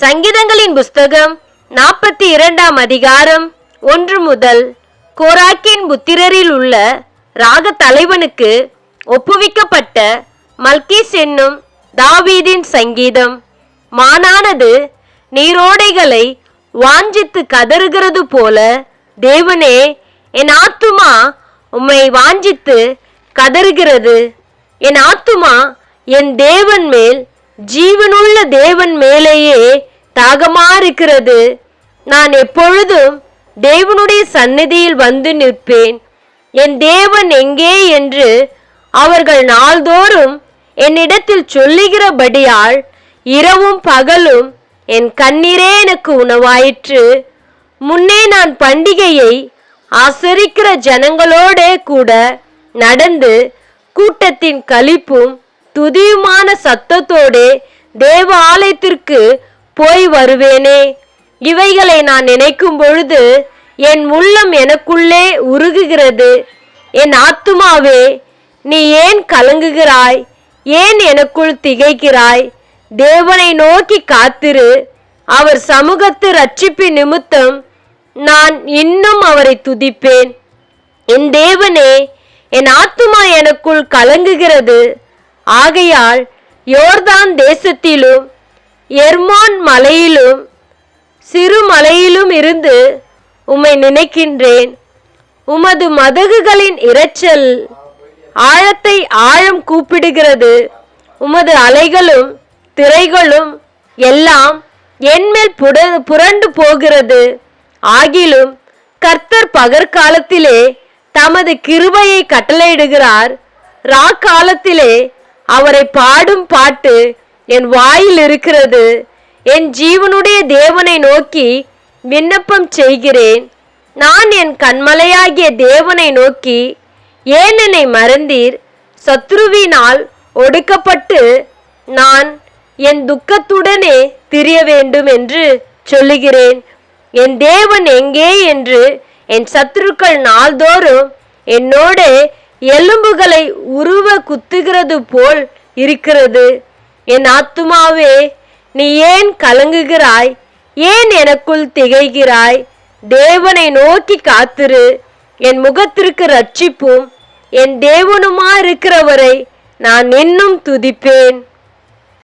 சங்கீதங்களின் புஸ்தகம் நாற்பத்தி இரண்டாம் அதிகாரம் ஒன்று முதல் கோராக்கின் புத்திரரில் உள்ள ராக தலைவனுக்கு ஒப்புவிக்கப்பட்ட மல்கிஸ் என்னும் தாவீதின் சங்கீதம். மானானது நீரோடைகளை வாஞ்சித்து கதறுகிறது போல தேவனே என் ஆத்துமா உம்மை வாஞ்சித்து கதறுகிறது. என் ஆத்துமா என் தேவன் மேல் ஜீவனுள்ள தேவன் மேலேயே தாகமாயிருக்கிறது. நான் எப்பொழுதும் தேவனுடைய சந்நிதியில் வந்து நிற்பேன். என் தேவன் எங்கே என்று அவர்கள் நாள்தோறும் என்னிடத்தில் சொல்லுகிறபடியால் இரவும் பகலும் என் கண்ணீரே எனக்கு உணவாயிற்று. முன்னே நான் பண்டிகையை ஆசரிக்கிற ஜனங்களோடே கூட நடந்து கூட்டத்தின் கழிப்பும் துதியுமான சத்தத்தோடே தேவ ஆலயத்திற்கு போய் வருவேனே. இவைகளை நான் நினைக்கும் பொழுது என் உள்ளம் எனக்குள்ளே உருகுகிறது. என் ஆத்துமாவே நீ ஏன் கலங்குகிறாய்? ஏன் எனக்குள் திகைக்கிறாய்? தேவனை நோக்கி காத்திரு. அவர் சமூகத்து ரட்சிப்பு நிமித்தம் நான் இன்னும் அவரை துதிப்பேன். என் தேவனே என் ஆத்துமா எனக்குள் கலங்குகிறது. ஆகையால் யோர்தான் தேசத்திலும் எர்மான் மலையிலும் சிறு மலையிலும் இருந்து உம்மை நினைக்கின்றேன். உமது மதகுகளின் இரைச்சல் ஆழத்தை ஆழம் கூப்பிடுகிறது. உமது அலைகளும் திரைகளும் எல்லாம் என்மேல் புட புரண்டு போகிறது. ஆகிலும் கர்த்தர் பகற்காலத்திலே தமது கிருபையை கட்டளையிடுகிறார். ராக்காலத்திலே அவரை பாடும் பாட்டு என் வாயில் இருக்கிறது. என் ஜீவனுடைய தேவனை நோக்கி விண்ணப்பம் செய்கிறேன். நான் என் கண்மலையாகிய தேவனை நோக்கி ஏன் என்னை மறந்தீர்? சத்ருவினால் ஒடுக்கப்பட்டு நான் என் துக்கத்துடனே திரிய வேண்டும் என்று சொல்லுகிறேன். என் தேவன் எங்கே என்று என் சத்துருக்கள் நாள்தோறும் என்னோட எலும்புகளை உருவ குத்துகிறது போல் இருக்கிறது. என் ஆத்துமாவே நீ ஏன் கலங்குகிறாய்? ஏன் எனக்குள் திகைகிறாய்? தேவனை நோக்கி காத்திரு. என் முகத்திற்கு ரட்சிப்பும் என் தேவனுமா இருக்கிறவரை நான் இன்னும் துதிப்பேன்.